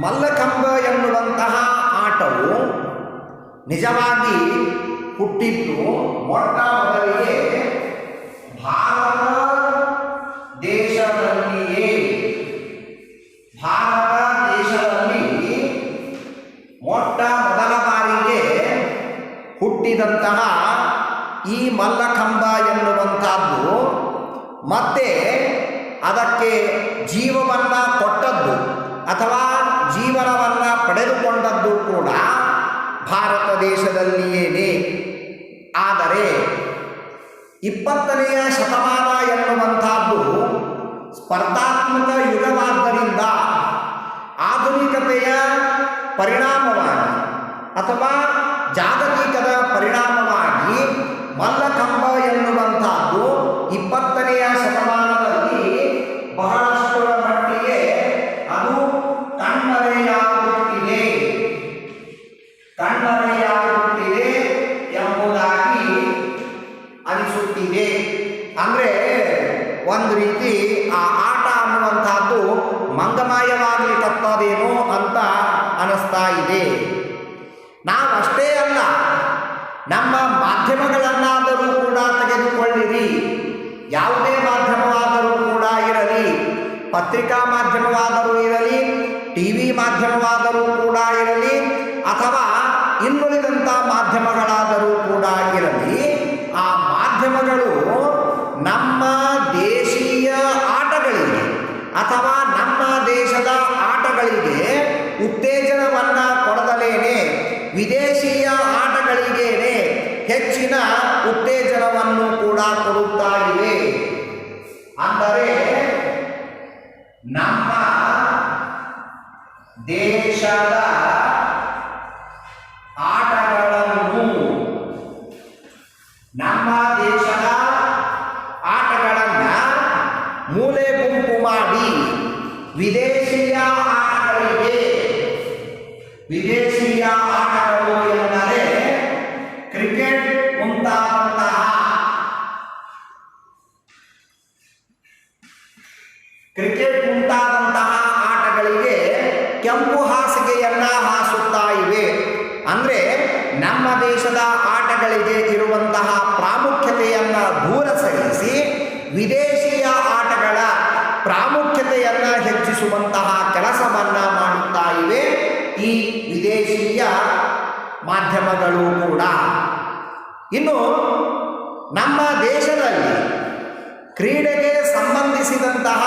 ಮಲ್ಲಕಂಬ ಎನ್ನುವಂತಹ ಆಟವು ನಿಜವಾಗಿ ಹುಟ್ಟಿದ್ದು ಮೊಟ್ಟ ಮೊದಲಿಗೆ ಭಾರತ ದೇಶದಲ್ಲಿಯೇ. ಭಾರತ ದೇಶದಲ್ಲಿ ಮೊಟ್ಟ ಮೊದಲ ಬಾರಿಗೆ ಹುಟ್ಟಿದಂತಹ ಈ ಮಲ್ಲಕಂಬ ಎನ್ನುವಂಥದ್ದು. ಮತ್ತೆ ಅದಕ್ಕೆ ಜೀವವನ್ನು ಕೊಟ್ಟದ್ದು ಅಥವಾ ಜೀವನವನ್ನು ಪಡೆದುಕೊಂಡದ್ದು ಕೂಡ ಭಾರತ ದೇಶದಲ್ಲಿಯೇನೆ. ಆದರೆ ಇಪ್ಪತ್ತನೆಯ ಶತಮಾನ ಎನ್ನುವಂಥದ್ದು ಸ್ಪರ್ಧಾತ್ಮಕ ಯುಗವಾದ್ದರಿಂದ ಆಧುನಿಕತೆಯ ಪರಿಣಾಮವಾಗಿ ಅಥವಾ ಜಾಗತಿಕದ ಪರಿಣಾಮವಾಗಿ ಮಲ್ಲಕಂಬ ಅನಿಸುತ್ತಿದೆ ಅಂದರೆ ಒಂದು ರೀತಿ ಆ ಆಟ ಅನ್ನುವಂಥದ್ದು ತಪ್ಪದೇನೋ ಅಂತ ಅನಿಸ್ತಾ ಇದೆ. ಅಷ್ಟೇ ಅಲ್ಲ, ನಮ್ಮ ಮಾಧ್ಯಮಗಳನ್ನಾದರೂ ಕೂಡ ತೆಗೆದುಕೊಳ್ಳಿರಿ. ಯಾವುದೇ ಮಾಧ್ಯಮವಾದರೂ ಕೂಡ ಇರಲಿ, ಪತ್ರಿಕಾ ಮಾಧ್ಯಮವಾದರೂ ಇರಲಿ, ಟಿ ವಿ ಮಾಧ್ಯಮವಾದರೂ ಕೂಡ ಇರಲಿ, ಅಥವಾ ಇನ್ನುಳಿದಂಥ ಮಾಧ್ಯಮಗಳಾದರೂ ಕೂಡ ಅಥವಾ ನಮ್ಮ ದೇಶದ ಆಟಗಳಿಗೆ ಉತ್ತೇಜನವನ್ನು ಕೊಡದಲೇನೆ, ವಿದೇಶೀಯ ಆಟಗಳಿಗೇನೆ ಹೆಚ್ಚಿನ ಉತ್ತೇಜನವನ್ನು ಕೂಡ ಕೊಡುತ್ತಾ ಇವೆ. ಅಂದರೆ ನಮ್ಮ ದೇಶದ ಆಟಗಳನ್ನು, ನಮ್ಮ ದೇಶದ ಆಟಗಳನ್ನು ಮೂಲೆ ವಿದೇಶೀಯ ಆಟಗಳಿಗೆ ವಿದೇಶೀಯ ಆಟಗಳು ಎಂದರೆ ಪ್ರಾಮುಖ್ಯತೆಯನ್ನು ಕೆಲಸವನ್ನು ಮಾಡುತ್ತಾ ಇವೆ ಈ ವಿದೇಶೀಯ ಮಾಧ್ಯಮಗಳು ಕೂಡ. ಇನ್ನು ನಮ್ಮ ದೇಶದಲ್ಲಿ ಕ್ರೀಡೆಗೆ ಸಂಬಂಧಿಸಿದಂತಹ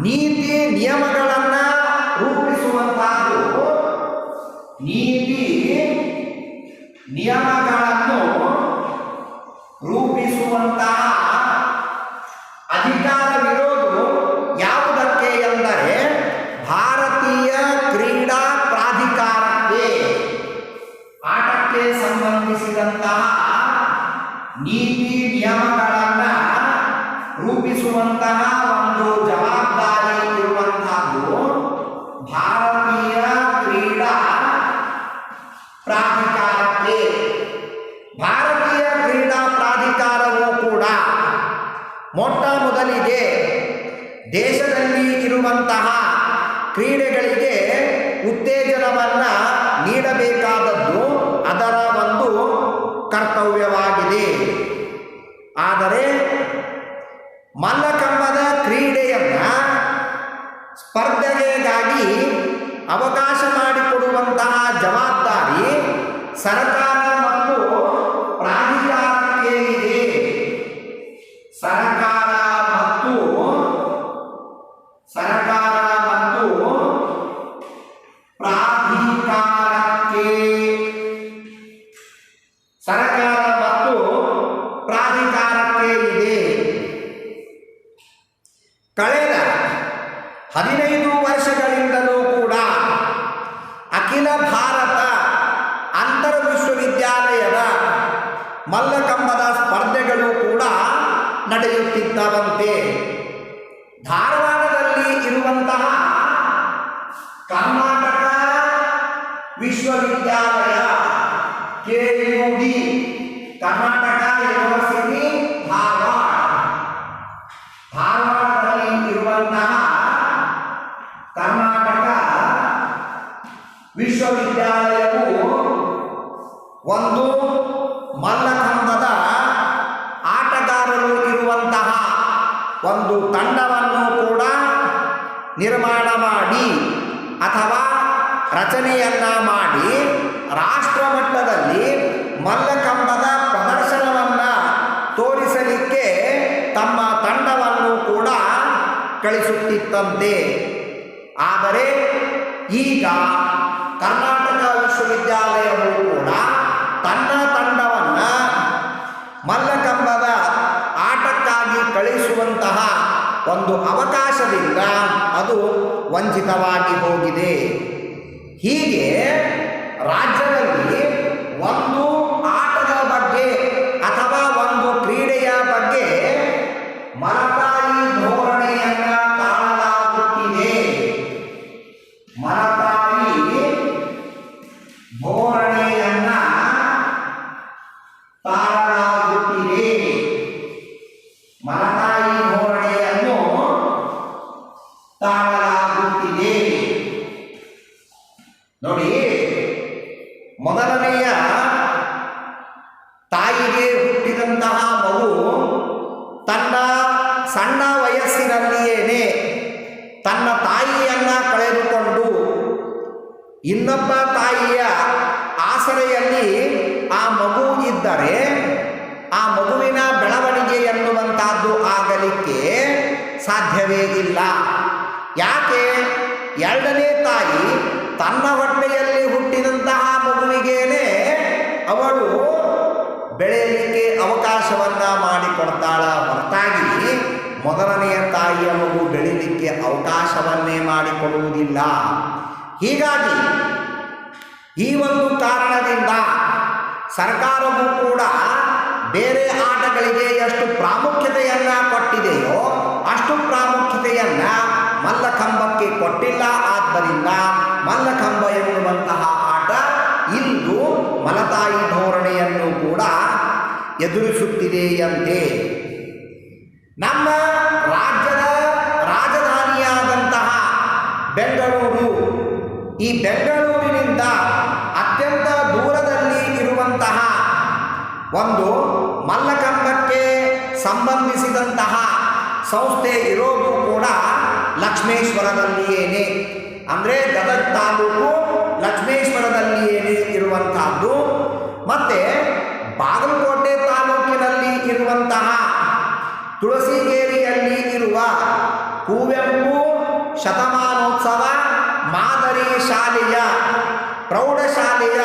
ನೀತಿ ನಿಯಮಗಳನ್ನು ರೂಪಿಸುವಂತಹದ್ದು ನೀತಿ ನಿಯಮಗಳನ್ನು ರೂಪಿಸುವಂತಹ ಅಧಿಕಾರವಿರೋದು ಸರ್ಕಾರ ನಡೆಯುತ್ತಿದ್ದವಂತೆ ಧಾರವಾಡದಲ್ಲಿ ಇರುವಂತಹ ಕರ್ನಾಟಕ ವಿಶ್ವವಿದ್ಯಾಲಯ K U D Karnataka university Dharwad ಅಥವಾ ರಚನೆಯನ್ನ ಮಾಡಿ ರಾಷ್ಟ್ರ ಮಟ್ಟದಲ್ಲಿ ಮಲ್ಲಕಂಬದ ಪ್ರದರ್ಶನವನ್ನ ತೋರಿಸಲಿಕ್ಕೆ ತಮ್ಮ ತಂಡವನ್ನು ಕೂಡ ಕಳಿಸುತ್ತಿತ್ತಂತೆ. ಆದರೆ ಈಗ ಕರ್ನಾಟಕ ವಿಶ್ವವಿದ್ಯಾಲಯವು ಕೂಡ ತನ್ನ ತಂಡವನ್ನು ಮಲ್ಲಕಂಬದ ಆಟಕ್ಕಾಗಿ ಕಳಿಸುವಂತಹ ಒಂದು ಅವಕಾಶದಿಂದ ಅದು ವಂಚಿತವಾಗಿ ಹೋಗಿದೆ. ಹೀಗೆ ರಾಜ್ಯದಲ್ಲಿ ಒಂದು ಆಟದ ಬಗ್ಗೆ ಇನ್ನೊಬ್ಬ ತಾಯಿಯ ಆಸರೆಯಲ್ಲಿ ಆ ಮಗು ಇದ್ದರೆ ಆ ಮಗುವಿನ ಬೆಳವಣಿಗೆ ಎನ್ನುವಂತಹದ್ದು ಆಗಲಿಕ್ಕೆ ಸಾಧ್ಯವೇ ಇಲ್ಲ. ಯಾಕೆ? ಎರಡನೇ ತಾಯಿ ತನ್ನ ಹೊಟ್ಟೆಯಲ್ಲಿ ಹುಟ್ಟಿದಂತಹ ಮಗುವಿಗೇನೆ ಅವಳು ಬೆಳೆಯಲಿಕ್ಕೆ ಅವಕಾಶವನ್ನ ಮಾಡಿಕೊಡ್ತಾಳ. ಹೊರತಾಗಿ ಮೊದಲನೆಯ ತಾಯಿಯ ಮಗು ಬೆಳೀಲಿಕ್ಕೆ ಅವಕಾಶವನ್ನೇ ಮಾಡಿಕೊಡುವುದಿಲ್ಲ. ಹೀಗಾಗಿ ಈ ಒಂದು ಕಾರಣದಿಂದ ಸರ್ಕಾರವೂ ಕೂಡ ಬೇರೆ ಆಟಗಳಿಗೆ ಎಷ್ಟು ಪ್ರಾಮುಖ್ಯತೆಯನ್ನ ಕೊಟ್ಟಿದೆಯೋ ಅಷ್ಟು ಪ್ರಾಮುಖ್ಯತೆಯನ್ನ ಮಲ್ಲಕಂಬಕ್ಕೆ ಕೊಟ್ಟಿಲ್ಲ. ಆದ್ದರಿಂದ ಮಲ್ಲಕಂಬ ಎನ್ನುವಂತಹ ಆಟ ಇಂದು ಮಲತಾಯಿ ಧೋರಣೆಯನ್ನು ಕೂಡ ಎದುರಿಸುತ್ತಿದೆಯಂತೆ ನಮ್ಮ ರಾಜ್ಯದ ರಾಜಧಾನಿಯಾದಂತಹ ಬೆಂಗಳೂರು ಈ ಬೆಂಗಳೂರಿನಿಂದ ಅತ್ಯಂತ ದೂರದಲ್ಲಿ ಇರುವಂತಹ ಒಂದು ಮಲ್ಲಕಂಬಕ್ಕೆ ಸಂಬಂಧಿಸಿದಂತಹ ಸಂಸ್ಥೆ ಇರೋದು ಕೂಡ ಲಕ್ಷ್ಮೇಶ್ವರದಲ್ಲಿಯೇನೆ. ಅಂದರೆ ಗದಗ ತಾಲೂಕು ಲಕ್ಷ್ಮೇಶ್ವರದಲ್ಲಿಯೇನೆ ಇರುವಂತಹದ್ದು. ಮತ್ತು ಬಾಗಲಕೋಟೆ ತಾಲೂಕಿನಲ್ಲಿ ಇರುವಂತಹ ತುಳಸಿಗೇರಿಯಲ್ಲಿ ಇರುವ ಕುವೆಂಪು ಶತಮಾನೋತ್ಸವ ಮಾದರಿ ಶಾಲೆಯ, ಪ್ರೌಢಶಾಲೆಯ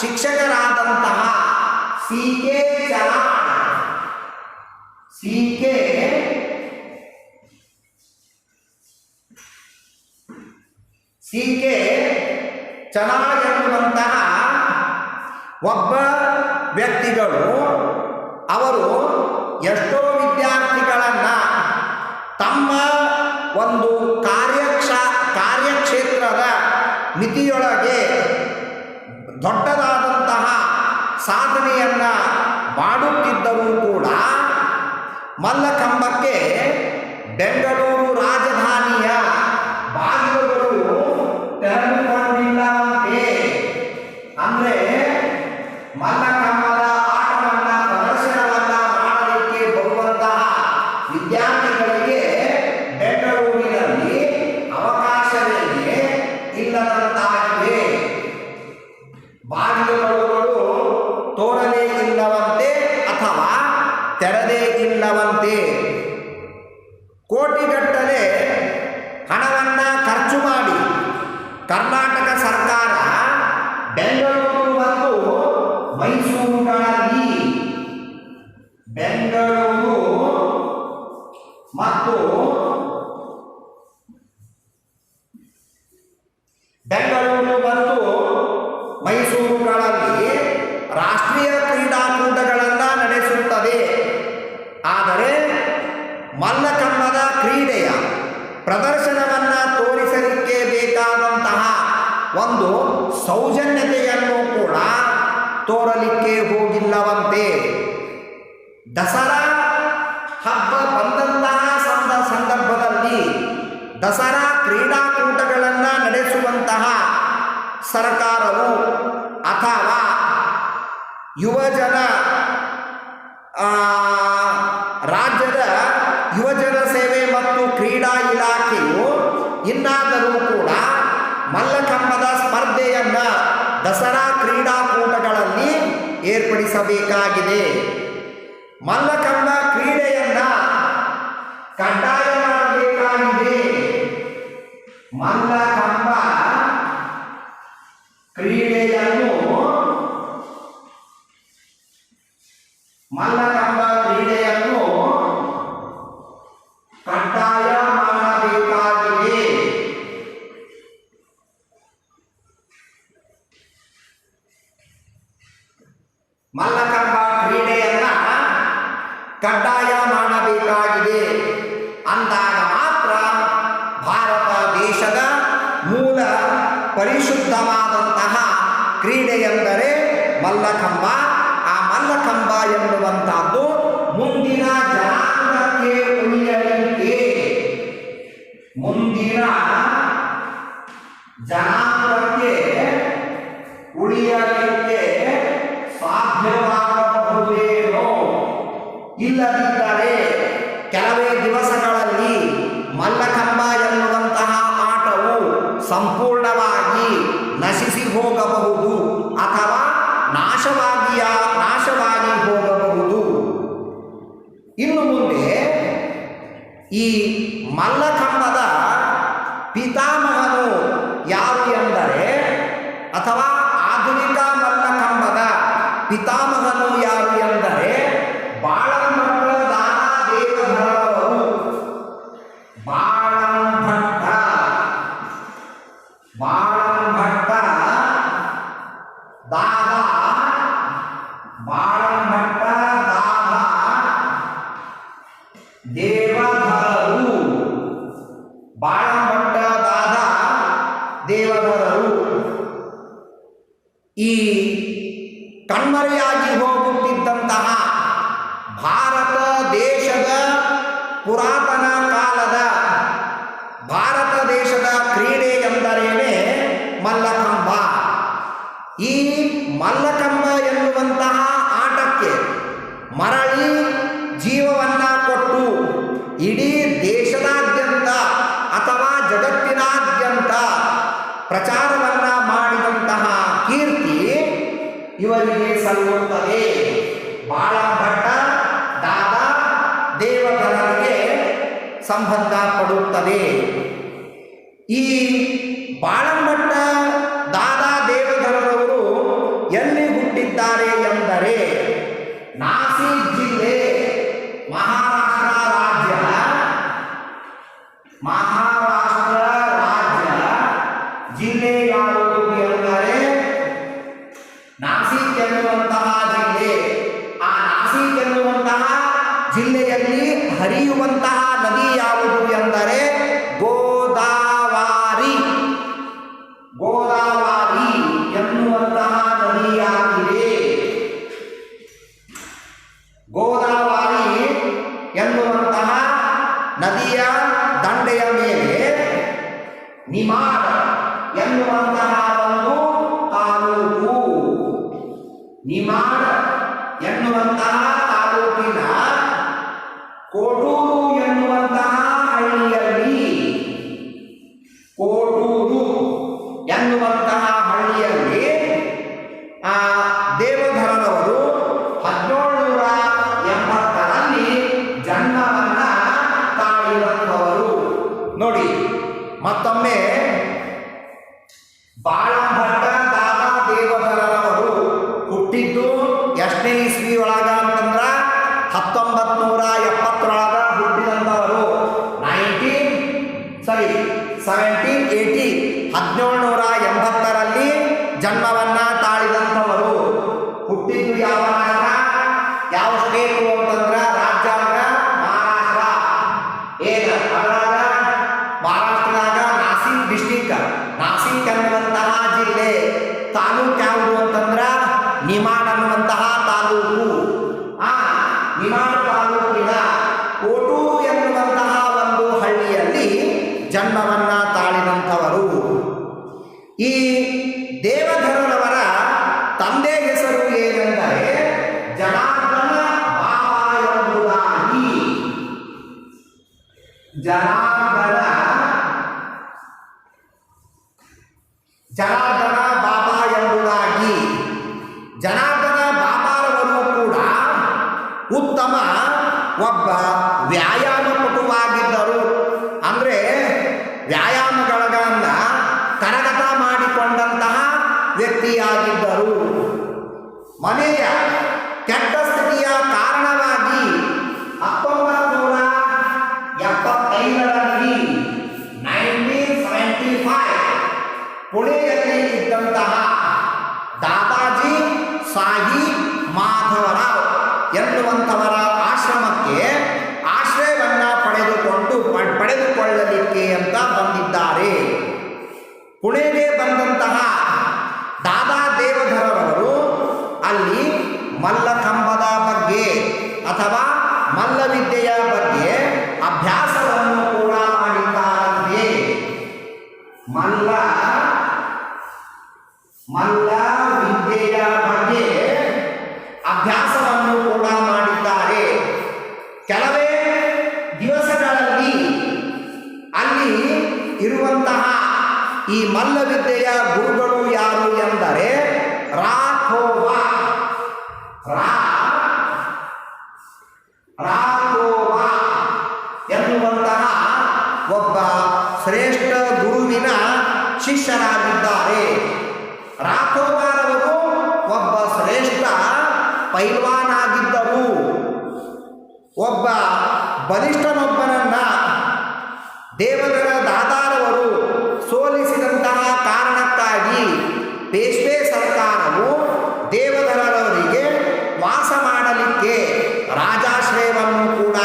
ಶಿಕ್ಷಕರಾದಂತಹ C K C K C K ಒಬ್ಬ ವ್ಯಕ್ತಿಗಳು, ಅವರು ಎಷ್ಟೋ ವಿದ್ಯಾರ್ಥಿಗಳನ್ನು ತಮ್ಮ ಒಂದು ಕಾರ್ಯಕ್ಷ ಕಾರ್ಯಕ್ಷೇತ್ರದ ಮಿತಿಯೊಳಗೆ ದೊಡ್ಡದಾದಂತಹ ಸಾಧನೆಯನ್ನು ಮಾಡುತ್ತಿದ್ದರೂ ಕೂಡ ಮಲ್ಲಕಂಬಕ್ಕೆ ಬೆಂಗಳೂರು ರಾಜಧಾನಿಯ ಬಾಗಿಲುಗಳು ತೆರೆದುಕೊಂಡಿಲ್ಲವಂತೆ ತೆರೆದೇ ಇಲ್ಲವಂತೆ. ಕೋಟಿಗಟ್ಟಲೆ ಹಣವನ್ನು ಖರ್ಚು ಮಾಡಿ ಕರ್ನಾಟಕ ಸರ್ಕಾರ ಬೆಂಗಳೂರು ಮತ್ತು ಮೈಸೂರುಗಳಲ್ಲಿ ಬೆಂಗಳೂರು ಮತ್ತು ಮಲ್ಲಕಂಬದ ಕ್ರೀಡೆಯ ಪ್ರದರ್ಶನವನ್ನ ತೋರಿಸಲಿಕ್ಕೆ ಬೇಕಾದಂತಹ ಒಂದು ಸೌಜನ್ಯತೆಯನ್ನು ಕೂಡ ತೋರಲಿಕ್ಕೆ ಹೋಗಿಲ್ಲವಂತೆ. ದಸರಾ ಹಬ್ಬ ಬಂದಂತಹ ಸಂದ, ಸಂದರ್ಭದಲ್ಲಿ ದಸರಾ ಕ್ರೀಡಾಕೂಟಗಳನ್ನು ನಡೆಸುವಂತಹ ಸರ್ಕಾರವು ಅಥವಾ ಯುವಜನ ರಾಜ್ಯದ ಯುವಜನ ಸೇವೆ ಮತ್ತು ಕ್ರೀಡಾ ಇಲಾಖೆಯು ಇನ್ನಾದರೂ ಕೂಡ ಮಲ್ಲಕಂಬದ ಸ್ಪರ್ಧೆಯನ್ನ ದಸರಾ ಕ್ರೀಡಾಕೂಟಗಳಲ್ಲಿ ಏರ್ಪಡಿಸಬೇಕಾಗಿದೆ. ಮಲ್ಲಕಂಬ ಕ್ರೀಡೆಯನ್ನ ಕಡ್ಡಾಯ ಮಾಡಬೇಕಾಗಿದೆ. ಮಲ್ಲಕಂಬ ಕ್ರೀಡೆಯನ್ನು ಮಲ್ಲಕಂಬ ಮಲ್ಲಕಂಬ ಕ್ರೀಡೆಯನ್ನ ಕಡ್ಡಾಯ ಮಾಡಬೇಕಾಗಿದೆ. ಅಂದಾಗ ಮಾತ್ರ ಭಾರತ ದೇಶದ ಮೂಲ ಪರಿಶುದ್ಧವಾದಂತಹ ಕ್ರೀಡೆ ಎಂದರೆ ಮಲ್ಲಕಂಬ. ಆ ಮಲ್ಲಕಂಬ ಎನ್ನುವಂತಹದ್ದು ಮುಂದಿನ ಜನಾಂಗಕ್ಕೆ ಉಳಿಯಲಿಕ್ಕೆ. ಮುಂದಿನ ಜನಾಂಗಕ್ಕೆ ಉಳಿಯಲಿಕ್ಕೆ ಇಲ್ಲದಿದ್ದರೆ ಕೆಲವೇ ದಿವಸಗಳಲ್ಲಿ ಮಲ್ಲಕಂಬ ಎನ್ನುವಂತಹ ಆಟವು ಸಂಪೂರ್ಣವಾಗಿ ನಶಿಸಿ ಹೋಗಬಹುದು ಅಥವಾ ನಾಶವಾಗಿಯ, ನಾಶವಾಗಿ ಹೋಗಬಹುದು. ಇನ್ನು ಮುಂದೆ ಈ ಮಲ್ಲಕಂಬದ ಪಿತಾಮಹನು ಯಾರು ಎಂದರೆ ಅಥವಾ ಆಧುನಿಕ ಮಲ್ಲಕಂಬದ ಪಿತಾಮಹನು ಹೋಗುತ್ತಿದ್ದಂತಹ ಭಾರತ ದೇಶದ ಪುರಾತನ ಕಾಲದ ಭಾರತ ದೇಶದ ಕ್ರೀಡೆ ಎಂದರೇನೆ ಮಲ್ಲಕಂಬ. ಈ ಮಲ್ಲಕಂಬ ಎನ್ನುವಂತಹ ಆಟಕ್ಕೆ ಮರಳಿ ಜೀವವನ್ನ ಕೊಟ್ಟು ಇಡೀ ದೇಶದಾದ್ಯಂತ ಅಥವಾ ಜಗತ್ತಿನಾದ್ಯಂತ ಪ್ರಚಾರವನ್ನ ಮಾಡಿದಂತಹ ಕೀರ್ತಿ ಇವರಿಗೆ ಸಲ್ಲುತ್ತದೆ. ಬಾಳಭಟ್ಟ ದಾದಾ ದೇವಧರರಿಗೆ ಸಂಬಂಧ ಪಡುತ್ತದೆ. ಈ ಬಾಳಂಭಟ್ಟ ಹರಿಯುವಂತಹ ನದಿ ಯಾವುದು ಎಂದರೆ ಸೆವೆಂಟೀನ್ ಏಯ್ಟಿ ಹದಿನೇಳುನೂರ ದೇವಧರನವರ ತಂದೆ ಹೆಸರು ಏನೆಂದರೆ ಜನಾರ್ದನ ಬಾಬಾ ಎಂಬುದಾಗಿ. ಜನ Malaysia, capital अथवा मल्ल विद्य बे अभ्यास ರಾಘೋವ ಎನ್ನುವಂತಹ ಒಬ್ಬ ಶ್ರೇಷ್ಠ ಗುರುವಿನ ಶಿಷ್ಯರಾಗಿದ್ದಾರೆ. ರಾಘೋಬಾರವರು ಒಬ್ಬ ಶ್ರೇಷ್ಠ ಪೈಲ್ವಾನಾಗಿದ್ದರು ಒಬ್ಬ ಬಲಿಷ್ಠನೊಬ್ಬನನ್ನ ದೇವರ ದಾದಾರವರು ಸೋಲಿಸಿದಂತಹ ಕಾರಣಕ್ಕಾಗಿ ಪೇಶ್ವೆ ಸರ್ಕಾರವು ವಾಸ ಮಾಡಲಿಕ್ಕೆ ರಾಜಾಶ್ರಯವನ್ನು ಕೂಡ